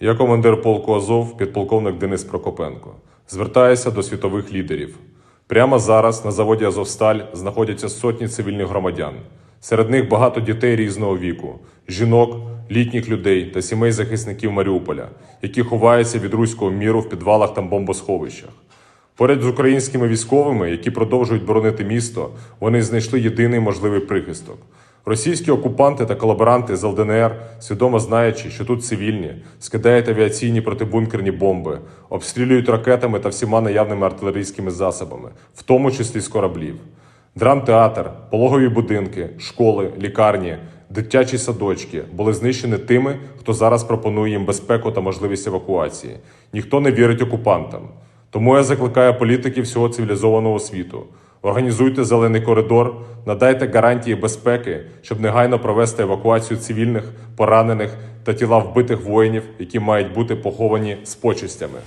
Я командир полку Азов, підполковник Денис Прокопенко. Звертаюся до світових лідерів. Прямо зараз на заводі Азовсталь знаходяться сотні цивільних громадян. Серед них багато дітей різного віку, жінок, літніх людей та сімей захисників Маріуполя, які ховаються від руського міру в підвалах та бомбосховищах. Поряд з українськими військовими, які продовжують боронити місто, вони знайшли єдиний можливий прихисток. Російські окупанти та колаборанти з ЛДНР, свідомо знаючи, що тут цивільні, скидають авіаційні протибункерні бомби, обстрілюють ракетами та всіма наявними артилерійськими засобами, в тому числі з кораблів. Драмтеатр, пологові будинки, школи, лікарні, дитячі садочки були знищені тими, хто зараз пропонує їм безпеку та можливість евакуації. Ніхто не вірить окупантам. Тому я закликаю політиків всього цивілізованого світу. Організуйте зелений коридор, надайте гарантії безпеки, щоб негайно провести евакуацію цивільних, поранених та тіла вбитих воїнів, які мають бути поховані з почестями.